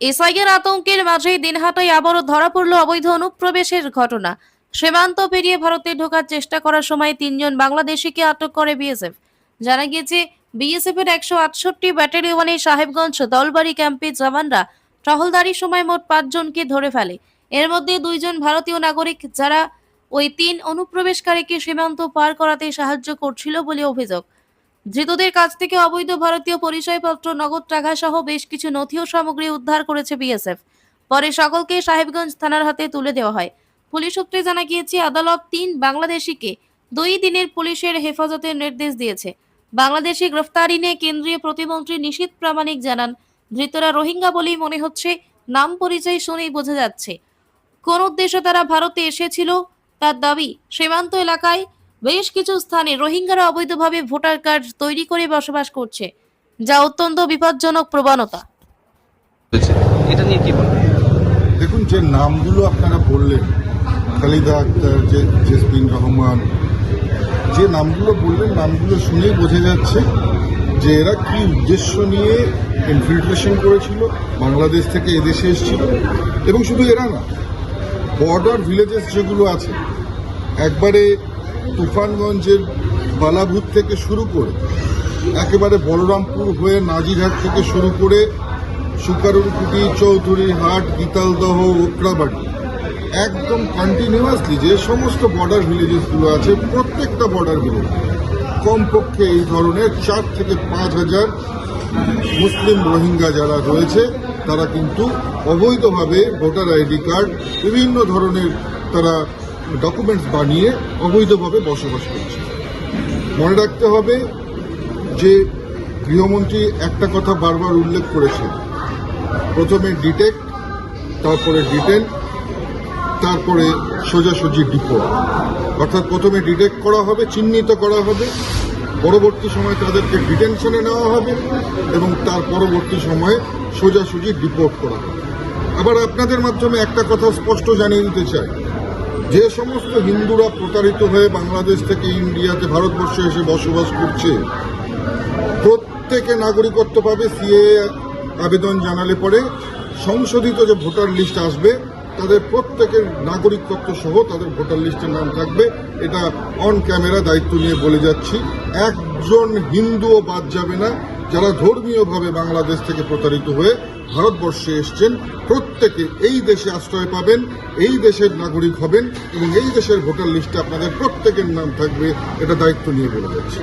এসআইয়ের আতঙ্কের মাঝে দিনহাটায় আবারও ধরা পড়ল অবৈধ অনুপ্রবেশের ঘটনা। সীমান্ত পেরিয়ে ভারতে ঢোকার চেষ্টা করার সময় তিনজন বাংলাদেশিকে আটক করে বিএসএফ। জানা গিয়েছে বিএসএফ এর একশো আটষট্টি ব্যাটালিয়নের সাহেবগঞ্জ দলবাড়ি ক্যাম্পে জওয়ানরা টহলদারির সময় মোট পাঁচজনকে ধরে ফেলে। এর মধ্যে দুইজন ভারতীয় নাগরিক যারা ওই তিন অনুপ্রবেশকারীকে সীমান্ত পার করাতে সাহায্য করছিল বলে অভিযোগ। ধৃতদের কাছ থেকে অবৈধ ভারতীয় পরিচয়পত্র, নগদ টাকা সহ বেশ কিছু নথি ও সামগ্রী উদ্ধার করেছে বিএসএফ। পরে সকলকে সাহেবগঞ্জ থানার হাতে তুলে দেওয়া হয়। পুলিশ সূত্রে জানা গিয়েছে, আদালত তিন বাংলাদেশিকে দুই দিনের পুলিশের হেফাজতের নির্দেশ দিয়েছে। বাংলাদেশি গ্রেফতারি নিয়ে কেন্দ্রীয় প্রতিমন্ত্রী নিশীত প্রামাণিক জানান, ধৃতরা রোহিঙ্গা বলেই মনে হচ্ছে নাম পরিচয় শুনেই বোঝা যাচ্ছে। কোন উদ্দেশ্যে তারা ভারতে এসেছিল, তার দাবি সীমান্ত এলাকায় বেশ কিছু স্থানে রোহিঙ্গারা অবৈধভাবে ভোটার কার্ড তৈরি করে বসবাস করছে যা অত্যন্ত বিপজ্জনক প্রবণতা। এটা নিয়ে কি বলবেন? দেখুন যে নামগুলো আপনারা বললেন খালিদা আক্তার যে জেসমিন রহমান যে নামগুলো বললেন নামগুলো শুনেই বোঝা যাচ্ছে যে এরা কি উদ্দেশ্য নিয়ে ইনফিল্ট্রেশন করেছিল বাংলাদেশ থেকে এদেশে এসেছিল। এবং শুধু এরা না বর্ডার ভিলেজেস যেগুলো আছে একবারে তুফানগঞ্জের বালাভূত থেকে শুরু করে একেবারে বলরামপুর হয়ে নাজিরহাট থেকে শুরু করে সুকারুরকুটি চৌধুরী হাট গীতালদহ, ওকরাবাড়ি, একদম কন্টিনিউয়াসলি যে সমস্ত বর্ডার ভিলেজেসগুলো আছে, প্রত্যেকটা বর্ডার ভিলেজ কমপক্ষে এই ধরনের চার থেকে পাঁচ হাজার মুসলিম রোহিঙ্গা যারা রয়েছে, তারা কিন্তু অবৈধভাবে ভোটার আইডি কার্ড, বিভিন্ন ধরনের তারা ডকুমেন্টস বানিয়ে অবৈধভাবে বসবাস করছে। মনে রাখতে হবে যে গৃহমন্ত্রী একটা কথা বারবার উল্লেখ করেছেন। প্রথমে ডিটেক্ট তারপরে ডিটেন তারপরে সোজাসুজি ডিপোর্ট অর্থাৎ প্রথমে ডিটেক্ট করা হবে, চিহ্নিত করা হবে। পরবর্তী সময় তাদেরকে ডিটেনশনে নেওয়া হবে এবং তার পরবর্তী সময়ে সোজাসুজি ডিপোর্ট করা হবে। আবার আপনাদের মাধ্যমে একটা কথা স্পষ্ট জানিয়ে দিতে চাই। যে সমস্ত হিন্দুরা প্রতারিত হয়ে বাংলাদেশ থেকে ইন্ডিয়াতে ভারতবর্ষে এসে বসবাস করছে, প্রত্যেকে নাগরিকত্ব পাবে সিএ আবেদন জানালে পরে সংশোধিত যে ভোটার লিস্ট আসবে, তাদের প্রত্যেকের নাগরিকত্ব সহ তাদের ভোটার লিস্টের নাম থাকবে। এটা অন ক্যামেরা দায়িত্ব নিয়ে বলে যাচ্ছি। একজন হিন্দুও বাদ যাবে না, যারা ধর্মীয়ভাবে বাংলাদেশ থেকে প্রতারিত হয়ে ভারতবর্ষে এসছেন, প্রত্যেকে এই দেশে আশ্রয় পাবেন, এই দেশের নাগরিক হবেন এবং এই দেশের ভোটার লিস্টে আপনাদের প্রত্যেকের নাম থাকবে, এটা দায়িত্ব নিয়ে বলে যাচ্ছি।